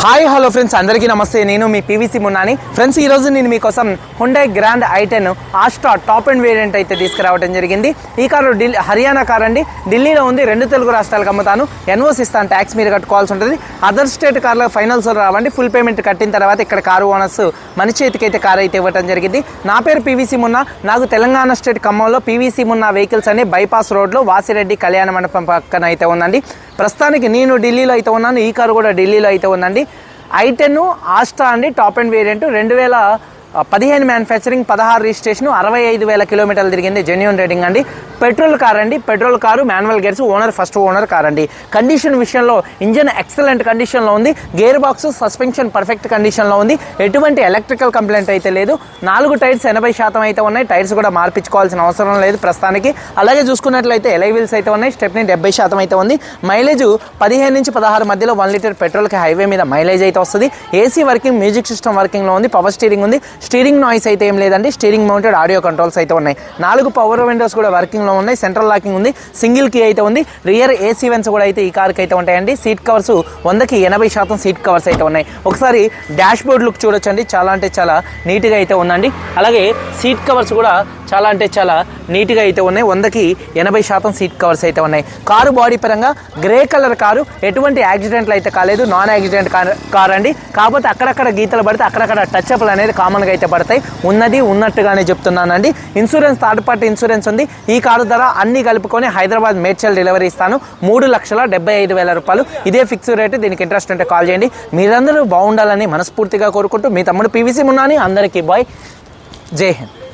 Hi hello friends. అందరికీ నమస్తే. నేను మీ పీవీసీ మున్నాని. ఫ్రెండ్స్ ఈ రోజు నేను మీకోసం Hyundai Grand i ten Asta top and variant అయితే తీసుకురావడం జరిగింది. ఈ కారు ఢిల్లీ హర్యానా కార్ అండి. ఢిల్లీలో ఉంది. రెండు తెలుగు రాష్ట్రాలకు అమ్ముతాను. ఎన్ఓసి ఇస్తాను. ట్యాక్స్ మీరు కట్టుకోవాల్సి ఉంటుంది. అదర్ స్టేట్ కార్లో ఫైనల్స్ రావండి. ఫుల్ పేమెంట్ కట్టిన తర్వాత ఇక్కడ కారు ఓనర్స్ మన చేతికైతే కారు కార్ అయితే ఇవ్వడం జరిగింది. నా పేరు పీవీసీ మున్నా. నాకు తెలంగాణ స్టేట్ ఖమ్మంలో పీవీసీ మున్నా వెహికల్స్ అనే బైపాస్ రోడ్లో వాసిరెడ్డి కళ్యాణ మండపం పక్కన అయితే ఉందండి. ప్రస్తుతానికి నేను ఢిల్లీలో అయితే ఉన్నాను. ఈ కారు కూడా ఢిల్లీలో అయితే ఉందండి. ఐటెన్ ఆస్ట్రా అండి టాప్ అండ్ వేరియంట్. రెండు వేల పదిహేను మ్యానుఫ్యాక్చరింగ్ పదహారు రిజిస్ట్రేషన్ అరవై ఐదు వేల కిలోమీటర్లు తిరిగింది. జెన్యున్ రేటింగ్ అండి. పెట్రోల్ కార్ అండి. Petrol car manual gears owner first owner car అండి. కండిషన్ విషయంలో ఇంజన్ ఎక్సలెంట్ కండిషన్లో ఉంది. గేర్ బాక్స్ సస్పెన్షన్ పర్ఫెక్ట్ కండిషన్లో ఉంది. ఎటువంటి ఎలక్ట్రికల్ కంప్లైంట్ అయితే లేదు. నాలుగు టైర్స్ ఎనభై శాతం అయితే ఉన్నాయి. టైర్స్ కూడా మార్పించుకోవాల్సిన అవసరం లేదు ప్రస్తుతానికి. అలాగే చూసుకున్నట్లయితే ఎలై వీల్స్ అయితే ఉన్నాయి. స్టెప్ని డెబ్బై శాతం అయితే ఉంది. మైలేజ్ పదిహేను నుంచి పదహారు మధ్యలో వన్ లీటర్ పెట్రోల్కి హైవే మీద మైలేజ్ అయితే వస్తుంది. ఏసీ వర్కింగ్ మ్యూజిక్ సిస్టమ్ వర్కింగ్లో ఉంది. పవర్ స్టీరింగ్ ఉంది. స్టీరింగ్ నాయిస్ అయితే ఏం లేదండి. స్టీరింగ్ మౌంటెడ్ ఆడియో కంట్రోల్స్ అయితే ఉన్నాయి. నాలుగు పవర్ విండోస్ కూడా వర్కింగ్లో ఉన్నాయి. సెంట్రల్ లాకింగ్ ఉంది. సింగిల్ కీ అయితే ఉంది. రియర్ ఏసీ వెన్స్ కూడా అయితే ఈ కార్కి అయితే ఉంటాయండి. సీట్ కవర్స్ వందకి ఎనభై శాతం సీట్ కవర్స్ అయితే ఉన్నాయి. ఒకసారి డాష్ బోర్డ్ లుక్ చూడొచ్చండి. చాలా అంటే చాలా నీట్గా అయితే ఉందండి. అలాగే సీట్ కవర్స్ కూడా చాలా అంటే చాలా నీట్గా అయితే ఉన్నాయి. వందకి ఎనభై శాతం సీట్ కవర్స్ అయితే ఉన్నాయి. కారు బాడీ పరంగా గ్రే కలర్ కారు. ఎటువంటి యాక్సిడెంట్లు అయితే కాలేదు. నాన్ యాక్సిడెంట్ కార్ అండి. కాకపోతే అక్కడక్కడ గీతలు పడితే అక్కడక్కడ టచ్ అప్లు అనేది కామన్గా అయితే పడతాయి. ఉన్నది ఉన్నట్టుగానే చెప్తున్నానండి. ఇన్సూరెన్స్ థర్డ్ పార్టీ ఇన్సూరెన్స్ ఉంది. ఈ కారు ధర అన్ని కలుపుకొని హైదరాబాద్ మేడ్చల్ డెలివరీ ఇస్తాను. మూడు లక్షల డెబ్బై ఐదు వేల రూపాయలు. ఇదే ఫిక్స్ రేటు. దీనికి ఇంట్రెస్ట్ ఉంటే కాల్ చేయండి. మీరందరూ బాగుండాలని మనస్ఫూర్తిగా కోరుకుంటూ మీ తమ్ముడు పీవీసీ మున్నాని. అందరికీ బాయ్. జై హింద్.